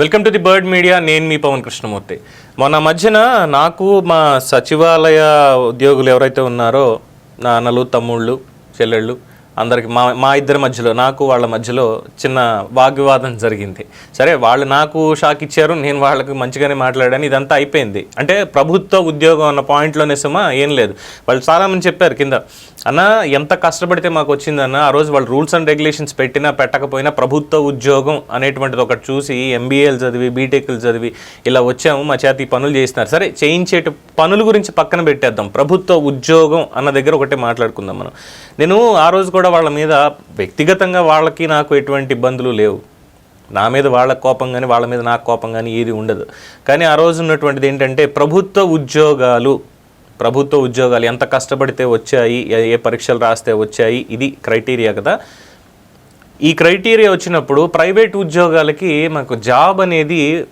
Welcome to the bird media నేను మీ పవన్ కృష్ణమూర్తి. మొన్న మధ్యన నాకు మా సచివాలయ ఉద్యోగులు ఎవరైతే ఉన్నారో నాన్నలు తమ్ముళ్ళు చెల్లెళ్ళు అందరికి మా మా ఇద్దరి మధ్యలో నాకు వాళ్ళ మధ్యలో చిన్న వాగ్వివాదం జరిగింది. సరే వాళ్ళు నాకు షాక్ ఇచ్చారు నేను వాళ్ళకి మంచిగానే మాట్లాడాను ఇదంతా అయిపోయింది. అంటే ప్రభుత్వ ఉద్యోగం అన్న పాయింట్లోనే సుమా ఏం లేదు. వాళ్ళు చాలామంది చెప్పారు కింద అన్న ఎంత కష్టపడితే మాకు వచ్చిందన్న ఆ రోజు వాళ్ళు రూల్స్ అండ్ రెగ్యులేషన్స్ పెట్టినా పెట్టకపోయినా ప్రభుత్వ ఉద్యోగం అనేటువంటిది ఒకటి చూసి ఎంబీఏలు చదివి బీటెక్లు చదివి ఇలా వచ్చాము మా చేత ఈ పనులు చేస్తున్నారు సరే చేయించే పనుల గురించి పక్కన పెట్టేద్దాం. ప్రభుత్వ ఉద్యోగం అన్న దగ్గర ఒకటే మాట్లాడుకుందాం మనం. నేను ఆ రోజు కూడా వాళ్ళ మీద వ్యక్తిగతంగా వాళ్ళకి నాకు ఎటువంటి ఇబ్బందులు లేవు. నా మీద వాళ్ళ కోపం కానీ వాళ్ళ మీద నాకు కోపం కానీ ఏది ఉండదు. కానీ ఆ రోజు ఉన్నటువంటిది ఏంటంటే ప్రభుత్వ ఉద్యోగాలు ప్రభుత్వ ఉద్యోగాలు ఎంత కష్టపడితే వచ్చాయి ఏ- ఏ పరీక్షలు రాస్తే వచ్చాయి ఇది క్రైటీరియా కదా. ఈ క్రైటీరియా వచ్చినప్పుడు ప్రైవేట్ ఉద్యోగాలకి మాకు జాబ్ అనేది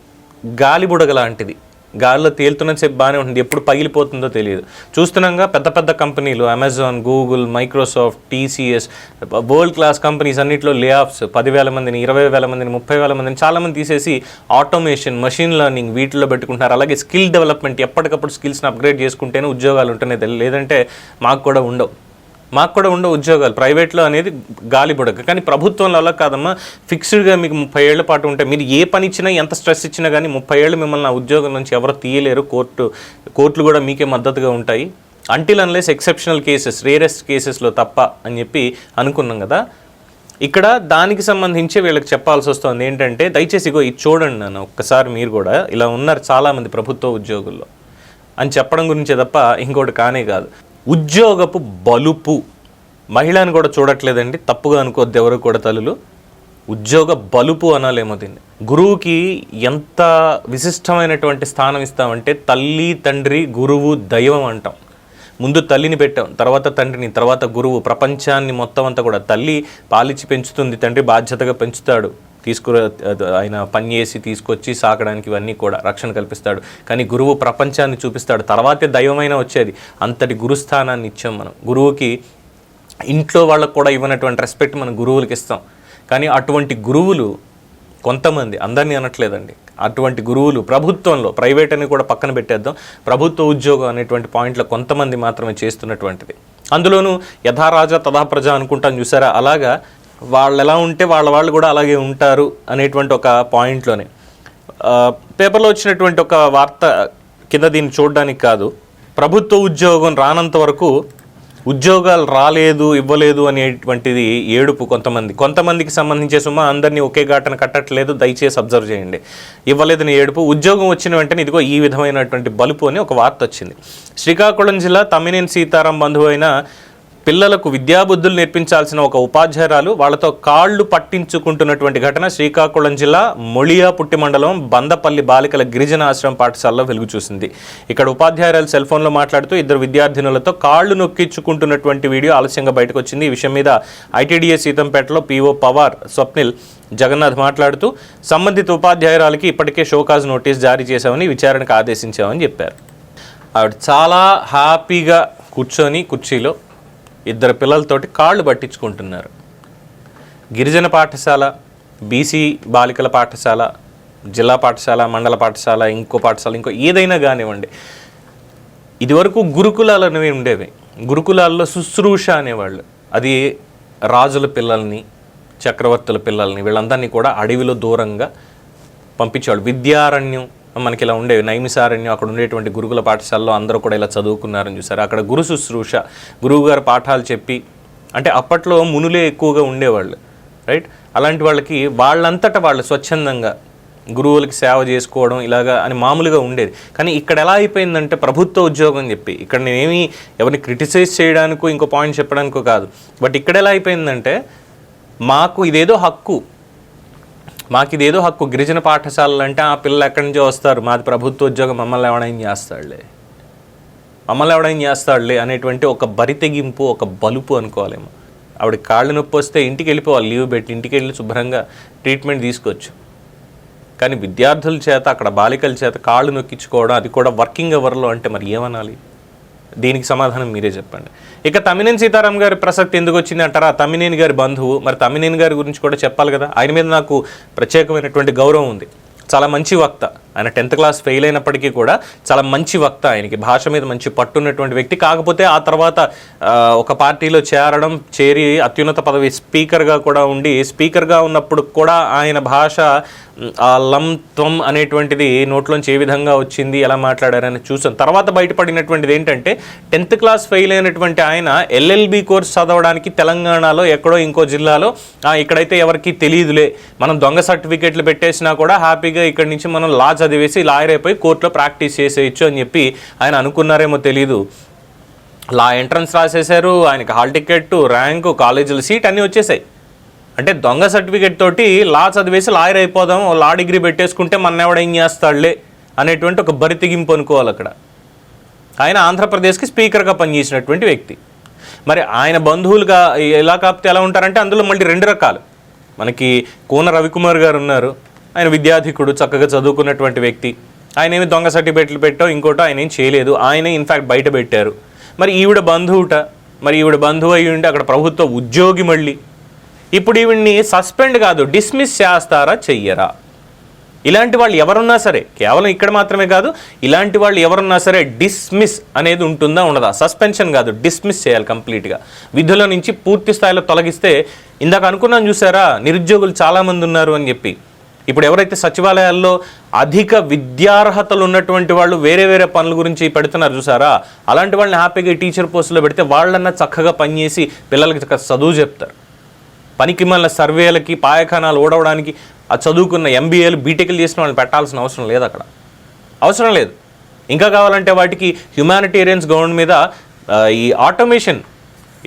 గాలిబుడగ లాంటిది. గాలిలో తేలుతున్న సేపు బాగానే ఉంటుంది. ఎప్పుడు పగిలిపోతుందో తెలియదు. చూస్తున్నాగా పెద్ద పెద్ద కంపెనీలు Amazon Google Microsoft TCS world class companies అన్నింటిలో లే ఆఫ్స్ పదివేల మందిని ఇరవై వేల మందిని ముప్పై వేల మందిని చాలామంది తీసేసి ఆటోమేషన్ మషిన్ లెర్నింగ్ వీటిలో పెట్టుకుంటున్నారు. అలాగే స్కిల్ డెవలప్మెంట్ ఎప్పటికప్పుడు స్కిల్స్ని అప్గ్రేడ్ చేసుకుంటేనే ఉద్యోగాలు ఉంటేనే తెలియదు లేదంటే మాకు కూడా ఉండవు. మాకు కూడా ఉండే ఉద్యోగాలు ప్రైవేట్లో అనేది గాలి బుడక కానీ ప్రభుత్వంలో అలా కాదమ్మా ఫిక్స్డ్గా మీకు ముప్పై ఏళ్ళ పాటు ఉంటే మీరు ఏ పని ఇచ్చినా ఎంత స్ట్రెస్ ఇచ్చినా కానీ ముప్పై ఏళ్ళు మిమ్మల్ని ఆ ఉద్యోగం నుంచి ఎవరు తీయలేరు. కోర్టు కోర్టులు కూడా మీకే మద్దతుగా ఉంటాయి. Until unless exceptional cases rarest కేసెస్లో తప్ప అని చెప్పి అనుకున్నాం కదా. ఇక్కడ దానికి సంబంధించి వీళ్ళకి చెప్పాల్సి వస్తుంది ఏంటంటే దయచేసి ఇగో ఇది చూడండి నన్ను ఒక్కసారి మీరు కూడా ఇలా ఉన్నారు చాలామంది ప్రభుత్వ ఉద్యోగుల్లో. అని చెప్పడం గురించే తప్ప ఇంకోటి కానే కాదు. ఉద్యోగపు బలుపు. మహిళను కూడా చూడట్లేదండి. తప్పుగా అనుకోద్ది ఎవరు కూడా తల్లులు. ఉద్యోగ బలుపు అనాలేమో దీన్ని. గురువుకి ఎంత విశిష్టమైనటువంటి స్థానం ఇస్తామంటే తల్లి తండ్రి గురువు దైవం అంటాం. ముందు తల్లిని పెట్టాం. తర్వాత తండ్రిని తర్వాత గురువు. ప్రపంచాన్ని మొత్తం అంతా కూడా తల్లి పాలిచ్చి పెంచుతుంది తండ్రి బాధ్యతగా పెంచుతాడు. తీసుకురా ఆయన పని చేసి తీసుకొచ్చి సాకడానికి ఇవన్నీ కూడా రక్షణ కల్పిస్తాడు. కానీ గురువు ప్రపంచాన్ని చూపిస్తాడు. తర్వాతే దైవమైన వచ్చేది. అంతటి గురుస్థానాన్ని ఇచ్చాం మనం. గురువుకి ఇంట్లో వాళ్ళకు కూడా ఇవ్వనటువంటి రెస్పెక్ట్ మనం గురువులకి ఇస్తాం. కానీ అటువంటి గురువులు కొంతమంది అందరినీ అనట్లేదండి. అటువంటి గురువులు ప్రభుత్వంలో ప్రైవేట్ అని కూడా పక్కన పెట్టేద్దాం. ప్రభుత్వ ఉద్యోగం అనేటువంటి పాయింట్లో కొంతమంది మాత్రమే చేస్తున్నటువంటిది. అందులోనూ యథారాజా తథా ప్రజ అనుకుంటాం చూసారా? అలాగా వాళ్ళు ఎలా ఉంటే వాళ్ళ వాళ్ళు కూడా అలాగే ఉంటారు అనేటువంటి ఒక పాయింట్లోనే. పేపర్లో వచ్చినటువంటి ఒక వార్త కింద దీన్ని చూడడానికి కాదు ప్రభుత్వ ఉద్యోగం రానంత వరకు ఉద్యోగాలు రాలేదు ఇవ్వలేదు అనేటువంటిది ఏడుపు కొంతమంది. కొంతమందికి సంబంధించే సుమా అందరినీ ఒకే ఘాటన కట్టట్లేదు దయచేసి అబ్జర్వ్ చేయండి. ఇవ్వలేదని ఏడుపు ఉద్యోగం వచ్చిన వెంటనే ఇదిగో ఈ విధమైనటువంటి బలుపు అని ఒక వార్త వచ్చింది. శ్రీకాకుళం జిల్లా తమ్మినేని సీతారాం బంధువు అయిన పిల్లలకు విద్యాబుద్ధులు నేర్పించాల్సిన ఒక ఉపాధ్యాయురాలు వాళ్ళతో కాళ్ళు పట్టించుకుంటున్నటువంటి ఘటన శ్రీకాకుళం జిల్లా మొళియా పుట్టి మండలం బందపల్లి బాలికల గిరిజన ఆశ్రమం పాఠశాలలో వెలుగు చూసింది. ఇక్కడ ఉపాధ్యాయురాలు సెల్ ఫోన్లో మాట్లాడుతూ ఇద్దరు విద్యార్థినులతో కాళ్ళు నొక్కించుకుంటున్నటువంటి వీడియో ఆలస్యంగా బయటకు వచ్చింది. ఈ విషయం మీద ఐటీడీఏ సీతంపేటలో పీఓ పవార్ స్వప్నిల్ జగన్నాథ్ మాట్లాడుతూ సంబంధిత ఉపాధ్యాయురాలకి ఇప్పటికే షోకాజ్ నోటీస్ జారీ చేశామని విచారణకు ఆదేశించామని చెప్పారు. ఆవిడ చాలా హ్యాపీగా కూర్చొని కుర్చీలో ఇద్దరు పిల్లలతోటి కాళ్ళు పట్టించుకుంటున్నారు. గిరిజన పాఠశాల బీసీ బాలికల పాఠశాల జిల్లా పాఠశాల మండల పాఠశాల ఇంకో పాఠశాల ఇంకో ఏదైనా కానివ్వండి. ఇదివరకు గురుకులాలు అనేవి ఉండేవి. గురుకులాల్లో శుశ్రూష అనేవాళ్ళు. అది రాజుల పిల్లల్ని చక్రవర్తుల పిల్లల్ని వీళ్ళందరినీ కూడా అడవిలో దూరంగా పంపించేవాళ్ళు. విద్యారణ్యం మనకి ఇలా ఉండేవి నైమిసారణ్యం అక్కడ ఉండేటువంటి గురుకుల పాఠశాలలో అందరూ కూడా ఇలా చదువుకున్నారని చూసారు అక్కడ గురు శుశ్రూష గురువుగారు పాఠాలు చెప్పి అంటే అప్పట్లో మునులే ఎక్కువగా ఉండేవాళ్ళు రైట్? అలాంటి వాళ్ళకి వాళ్ళంతటా వాళ్ళు స్వచ్ఛందంగా గురువులకి సేవ చేసుకోవడం ఇలాగా అని మామూలుగా ఉండేది. కానీ ఇక్కడ ఎలా అయిపోయిందంటే ప్రభుత్వ ఉద్యోగం అని చెప్పి ఇక్కడ నేనేమి ఎవరిని క్రిటిసైజ్ చేయడానికో ఇంకో పాయింట్ చెప్పడానికో కాదు. బట్ ఇక్కడ ఎలా అయిపోయిందంటే మాకు ఇదేదో హక్కు మాకు ఇదేదో హక్కు. గిరిజన పాఠశాలలు అంటే ఆ పిల్లలు ఎక్కడి నుంచో వస్తారు. మాది ప్రభుత్వ ఉద్యోగం మమ్మల్ని ఎవడైనా చేస్తాడులే. మమ్మల్ని ఎవడైనా చేస్తాడులే అనేటువంటి ఒక బరితెగింపు ఒక బలుపు అనుకోవాలేమో. ఆవిడ కాళ్ళు నొప్పి వస్తే ఇంటికి వెళ్ళిపోవాలి. లీవ్ పెట్టి ఇంటికి వెళ్ళి శుభ్రంగా ట్రీట్మెంట్ తీసుకోవచ్చు. కానీ విద్యార్థుల చేత అక్కడ బాలికల చేత కాళ్ళు నొక్కించుకోవడం అది కూడా వర్కింగ్ అవర్లో అంటే మరి ఏమనాలి? దీనికి సమాధానం మీరే చెప్పండి. ఇక తమ్మినేని సీతారాం గారి ప్రసక్తి ఎందుకు వచ్చింది అంటారా? తమ్మినేని గారి బంధువు. మరి తమ్మినేని గారి గురించి కూడా చెప్పాలి కదా? ఆయన మీద నాకు ప్రత్యేకమైనటువంటి గౌరవం ఉంది. చాలా మంచి వక్త. ఆయన టెన్త్ క్లాస్ ఫెయిల్ అయినప్పటికీ కూడా చాలా మంచి వక్త ఆయనకి. భాష మీద మంచి పట్టున్నటువంటి వ్యక్తి. కాకపోతే ఆ తర్వాత ఒక పార్టీలో చేరడం చేరి అత్యున్నత పదవి స్పీకర్గా కూడా ఉండి స్పీకర్గా ఉన్నప్పుడు కూడా ఆయన భాష ఆ లం త్వం అనేటువంటిది నోట్లోంచి ఏ విధంగా వచ్చింది ఎలా మాట్లాడారని చూసాం. తర్వాత బయటపడినటువంటిది ఏంటంటే టెన్త్ క్లాస్ ఫెయిల్ అయినటువంటి ఆయన ఎల్ఎల్బి కోర్స్ చదవడానికి తెలంగాణలో ఎక్కడో ఇంకో జిల్లాలో ఇక్కడైతే ఎవరికి తెలియదులే. మనం దొంగ సర్టిఫికేట్లు పెట్టేసినా కూడా హ్యాపీగా ఇక్కడి నుంచి మనం లా చదివేసి లాయర్ అయిపోయి కోర్టులో ప్రాక్టీస్ చేసేయచ్చు అని చెప్పి ఆయన అనుకున్నారేమో తెలియదు లా ఎంట్రన్స్ రాసేశారు ఆయనకి హాల్ టికెట్ ర్యాంకు కాలేజీల సీట్ అన్నీ వచ్చేసాయి. అంటే దొంగ సర్టిఫికేట్ తోటి లా చదివేసి లాయర్ అయిపోదాం లా డిగ్రీ పెట్టేసుకుంటే మన ఎవడ ఏం చేస్తాడులే అనేటువంటి ఒక బరితిగింపు అనుకోవాలి అక్కడ. ఆయన ఆంధ్రప్రదేశ్కి స్పీకర్గా పనిచేసినటువంటి వ్యక్తి. మరి ఆయన బంధువులుగా ఎలా కాపితే ఎలా ఉంటారంటే అందులో మళ్ళీ రెండు రకాలు. మనకి కూన రవికుమార్ గారు ఉన్నారు. ఆయన విద్యాధికుడు చక్కగా చదువుకున్నటువంటి వ్యక్తి. ఆయన ఏమి దొంగ సర్టిఫికేట్లు పెట్టో ఇంకోటో ఆయన ఏం చేయలేదు. ఆయనే ఇన్ఫ్యాక్ట్ బయట పెట్టారు. మరి ఈవిడ బంధువుట మరి ఈవిడ బంధువు అయి ఉండి అక్కడ ప్రభుత్వ ఉద్యోగి మళ్ళీ. ఇప్పుడు ఈవిడ్ని సస్పెండ్ కాదు డిస్మిస్ చేస్తారా చెయ్యరా? ఇలాంటి వాళ్ళు ఎవరున్నా సరే కేవలం ఇక్కడ మాత్రమే కాదు ఇలాంటి వాళ్ళు ఎవరున్నా సరే డిస్మిస్ అనేది ఉంటుందా ఉండదా? సస్పెన్షన్ కాదు డిస్మిస్ చేయాలి కంప్లీట్గా విధుల నుంచి పూర్తి స్థాయిలో తొలగిస్తే ఇందాక అనుకున్నాను చూసారా నిరుద్యోగులు చాలామంది ఉన్నారు అని చెప్పి. ఇప్పుడు ఎవరైతే సచివాలయాల్లో అధిక విద్యార్హతలు ఉన్నటువంటి వాళ్ళు వేరే వేరే పనుల గురించి పెడుతున్నారు చూసారా? అలాంటి వాళ్ళని హ్యాపీగా టీచర్ పోస్టులో పెడితే వాళ్ళన్నా చక్కగా పనిచేసి పిల్లలకి చక్కగా చదువు చెప్తారు. పనికి మళ్ళీ సర్వేలకి పాయఖానాలు ఓడవడానికి ఆ చదువుకున్న ఎంబీఏలు బీటెక్లు చేసిన వాళ్ళని పెట్టాల్సిన అవసరం లేదు అక్కడ. అవసరం లేదు. ఇంకా కావాలంటే వాటికి హ్యుమానిటేరియన్స్ గవర్నమెంట్ మీద ఈ ఆటోమేషన్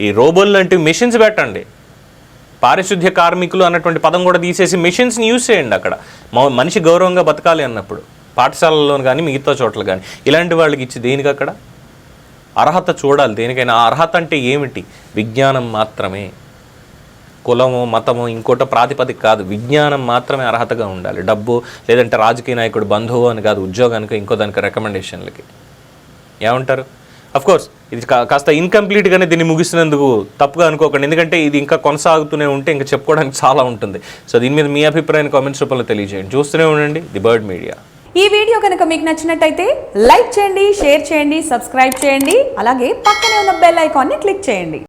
ఈ రోబోల్ లాంటి మెషిన్స్ పెట్టండి. పారిశుద్ధ్య కార్మికులు అన్నటువంటి పదం కూడా తీసేసి మెషిన్స్ని యూజ్ చేయండి అక్కడ. మనిషి గౌరవంగా బతకాలి అన్నప్పుడు. పాఠశాలల్లో కానీ మిగతా చోట్ల కానీ ఇలాంటి వాళ్ళకి ఇచ్చి దేనికి అక్కడ? అర్హత చూడాలి దేనికైనా. అర్హత అంటే ఏమిటి? విజ్ఞానం మాత్రమే. కులము మతము ఇంకోట ప్రాతిపదిక కాదు. విజ్ఞానం మాత్రమే అర్హతగా ఉండాలి. డబ్బు లేదంటే రాజకీయ నాయకుడు బంధువు అని కాదు ఉద్యోగానికి ఇంకో దానికి రికమెండేషన్లకి ఏమంటారు? కోర్స్ ఇది కా- కాస్త ఇన్కంప్లీట్గానే దీన్ని ముగిసినందుకు తప్పుగా అనుకోకండి. ఎందుకంటే ఇది ఇంకా కొనసాగుతూనే ఉంటే ఇంకా చెప్పుకోవడానికి చాలా ఉంటుంది. సో దీని మీద మీ అభిప్రాయాన్ని కామెంట్స్ రూపంలో తెలియజేయండి. చూస్తూనే ఉండండి ది బర్డ్ మీడియా ఈ వీడియో కనుక మీకు నచ్చినట్టయితే లైక్ చేయండి షేర్ చేయండి సబ్స్క్రైబ్ చేయండి. అలాగే పక్కనే ఉన్న బెల్ ఐకాన్ని క్లిక్ చేయండి.